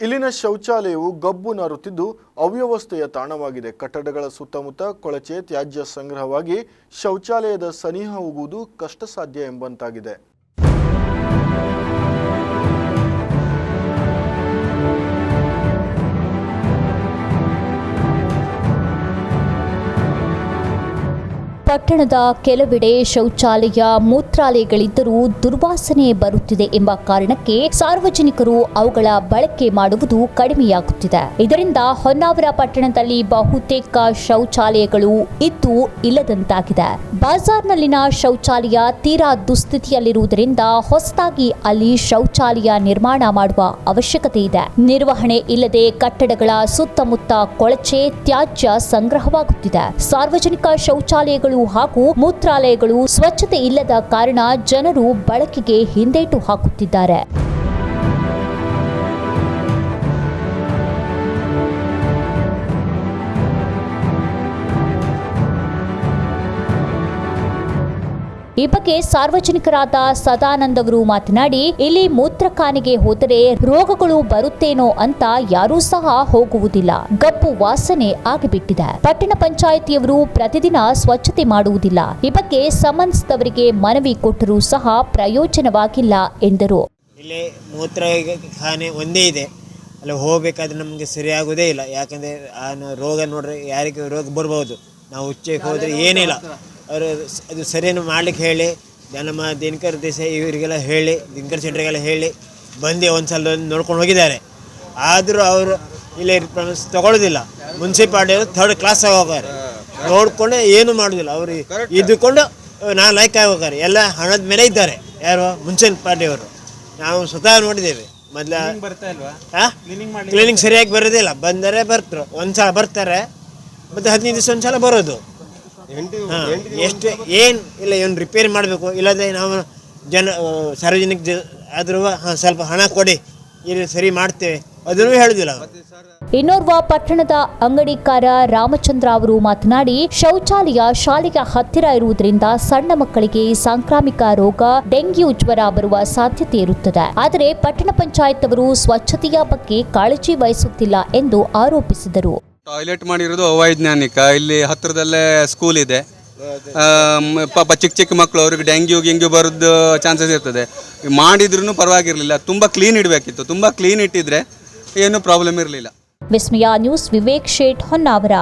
ಇಲ್ಲಿನ ಶೌಚಾಲಯವು ಗಬ್ಬು ನಾರುತ್ತಿದ್ದು ಅವ್ಯವಸ್ಥೆಯ ತಾಣವಾಗಿದೆ. ಕಟ್ಟಡಗಳ ಸುತ್ತಮುತ್ತ ಕೊಳಚೆ ತ್ಯಾಜ್ಯ ಸಂಗ್ರಹವಾಗಿ ಶೌಚಾಲಯದ ಸನಿಹ ಹೋಗುವುದು ಕಷ್ಟಸಾಧ್ಯ ಎಂಬಂತಾಗಿದೆ. ಪಟ್ಟಣದ ಕೆಲವೆಡೆ ಶೌಚಾಲಯ, ಮೂತ್ರಾಲಯಗಳಿದ್ದರೂ ದುರ್ವಾಸನೆ ಬರುತ್ತಿದೆ ಎಂಬ ಕಾರಣಕ್ಕೆ ಸಾರ್ವಜನಿಕರು ಅವುಗಳ ಬಳಕೆ ಮಾಡುವುದು ಕಡಿಮೆಯಾಗುತ್ತಿದೆ. ಇದರಿಂದ ಹೊನ್ನಾವರ ಪಟ್ಟಣದಲ್ಲಿ ಬಹುತೇಕ ಶೌಚಾಲಯಗಳು ಇದ್ದು ಇಲ್ಲದಂತಾಗಿದೆ. ಬಾಜಾರ್ನಲ್ಲಿನ ಶೌಚಾಲಯ ತೀರಾ ದುಸ್ಥಿತಿಯಲ್ಲಿರುವುದರಿಂದ ಹೊಸದಾಗಿ ಅಲ್ಲಿ ಶೌಚಾಲಯ ನಿರ್ಮಾಣ ಮಾಡುವ ಅವಶ್ಯಕತೆ ಇದೆ. ನಿರ್ವಹಣೆ ಇಲ್ಲದೆ ಕಟ್ಟಡಗಳ ಸುತ್ತಮುತ್ತ ಕೊಳಚೆ ತ್ಯಾಜ್ಯ ಸಂಗ್ರಹವಾಗುತ್ತಿದೆ. ಸಾರ್ವಜನಿಕ ಶೌಚಾಲಯಗಳು ಹಾಗೂ ಮೂತ್ರಾಲಯಗಳು ಸ್ವಚ್ಛತೆ ಇಲ್ಲದ ಕಾರಣ ಜನರು ಬಳಕೆಗೆ ಹಿಂದೇಟು ಹಾಕುತ್ತಿದ್ದಾರೆ. ಈ ಬಗ್ಗೆ ಸಾರ್ವಜನಿಕರಾದ ಸದಾನಂದ ಅವರು ಮಾತನಾಡಿ ಇಲ್ಲಿ ಮೂತ್ರಖಾನೆಗೆ ಹೋದರೆ ರೋಗಗಳು ಬರುತ್ತೇನೋ ಅಂತ ಯಾರೂ ಸಹ ಹೋಗುವುದಿಲ್ಲ. ಗಪ್ಪು ವಾಸನೆ ಆಗಿಬಿಟ್ಟಿದೆ. ಪಟ್ಟಣ ಪಂಚಾಯಿತಿಯವರು ಪ್ರತಿದಿನ ಸ್ವಚ್ಛತೆ ಮಾಡುವುದಿಲ್ಲ. ಈ ಬಗ್ಗೆ ಸಂಬಂಧಿಸಿದವರಿಗೆ ಮನವಿ ಕೊಟ್ಟರೂ ಸಹ ಪ್ರಯೋಜನವಾಗಿಲ್ಲ ಎಂದರು. ಇಲ್ಲಿ ಮೂತ್ರ ಖಾನೆ ಒಂದೇ ಇದೆ. ಅಲ್ಲಿ ಹೋಗಬೇಕಾದ್ರೆ ನಮಗೆ ಸರಿಯಾಗೋದೇ ಇಲ್ಲ. ಯಾಕಂದ್ರೆ ಆ ರೋಗ ನೋಡ್ರಿ ಯಾರಿಗೆ ರೋಗ ಬರ್ಬೋದು. ನಾವು ಉಚ್ಚಕ್ಕೆ ಹೋದರೆ ಏನಿಲ್ಲ. ಅವರು ಅದು ಸರಿಯನ್ನು ಮಾಡ್ಲಿಕ್ಕೆ ಹೇಳಿ ನಮ್ಮ ದಿನಕರ್ ದೇಸಾಯಿ ಇವರಿಗೆಲ್ಲ ಹೇಳಿ ದಿನಕರ್ ಸೆಂಟ್ರಿಗೆಲ್ಲ ಹೇಳಿ ಬಂದು ಒಂದು ಸಲ ನೋಡ್ಕೊಂಡು ಹೋಗಿದ್ದಾರೆ. ಆದರೂ ಅವರು ಇಲ್ಲಿ ಪ್ರಮಿಸ್ ತಗೊಳ್ಳೋದಿಲ್ಲ ಮುನ್ಸಿಪಾಲ್ಟಿಯವರು ಥರ್ಡ್ ಕ್ಲಾಸ್ ಹೋಗಾರೆ ನೋಡಿಕೊಂಡು ಏನು ಮಾಡೋದಿಲ್ಲ. ಅವರು ಇದ್ದುಕೊಂಡು ನಾನು ಲೈಕ್ ಆಗಿ ಹೋಗಾರೆ ಎಲ್ಲ ಹಣದ ಮೇಲೆ ಇದ್ದಾರೆ. ಯಾರು ಮುನ್ಸಿಪಾಲ್ಟಿಯವರು ನಾವು ಸ್ವತಃ ನೋಡಿದ್ದೇವೆ. ಮೊದಲ ಕ್ಲೀನಿಂಗ್ ಸರಿಯಾಗಿ ಬರೋದಿಲ್ಲ. ಬಂದರೆ ಬರ್ತರು. ಒಂದು ಸಲ ಬರ್ತಾರೆ. ಮತ್ತು ಹದಿನೈದು ದಿವಸ ಒಂದ್ಸಲ ಬರೋದು. ಹಾ, ಎಷ್ಟು ಏನು ಇಲ್ಲ ಏನು ರಿಪೇರಿ ಮಾಡಬೇಕು ಇಲ್ಲದೆ ನಾವು ಜನ ಸಾರ್ವಜನಿಕ ಜ ಆದರೂ ಹಾಂ ಸ್ವಲ್ಪ ಹಣ ಕೊಡಿ ಇಲ್ಲಿ ಸರಿ ಮಾಡ್ತೇವೆ. ಅದನ್ನು ಹೇಳುದಿಲ್ಲ ಇನ್ನೋರ್ವ ಪಟ್ಟಣದ ಅಂಗಡಿಕಾರ ರಾಮಚಂದ್ರ ಅವರು ಮಾತನಾಡಿ ಶೌಚಾಲಯ ಶಾಲೆಗೆ ಹತ್ತಿರ ಇರುವುದರಿಂದ ಸಣ್ಣ ಮಕ್ಕಳಿಗೆ ಸಾಂಕ್ರಾಮಿಕ ರೋಗ ಡೆಂಗ್ಯೂ ಜ್ವರ ಬರುವ ಸಾಧ್ಯತೆ ಇರುತ್ತದೆ. ಆದರೆ ಪಟ್ಟಣ ಪಂಚಾಯತ್ ಅವರು ಸ್ವಚ್ಛತೆಯ ಬಗ್ಗೆ ಕಾಳಜಿ ವಹಿಸುತ್ತಿಲ್ಲ ಎಂದು ಆರೋಪಿಸಿದರು. ಟಾಯ್ಲೆಟ್ ಮಾಡಿರೋದು ಅವೈಜ್ಞಾನಿಕ. ಇಲ್ಲಿ ಹತ್ತಿರದಲ್ಲೇ ಸ್ಕೂಲ್ ಇದೆ. ಪಾಪ ಚಿಕ್ಕ ಚಿಕ್ಕ ಮಕ್ಕಳು ಅವ್ರಿಗೆ ಡೆಂಗ್ಯೂ ಗಿಂಗ್ಯೂ ಬರೋದು ಚಾನ್ಸಸ್ ಇರ್ತದೆ. ಮಾಡಿದ್ರೂ ಪರವಾಗಿರಲಿಲ್ಲ. ತುಂಬ ಕ್ಲೀನ್ ಇಡಬೇಕಿತ್ತು. ತುಂಬ ಕ್ಲೀನ್ ಇಟ್ಟಿದ್ರೆ ಏನೂ ಪ್ರಾಬ್ಲಮ್ ಇರಲಿಲ್ಲ. ವಿಸ್ಮಯ ನ್ಯೂಸ್ ವಿವೇಕ್ ಶೇಟ್ ಹೊನ್ನಾವರ.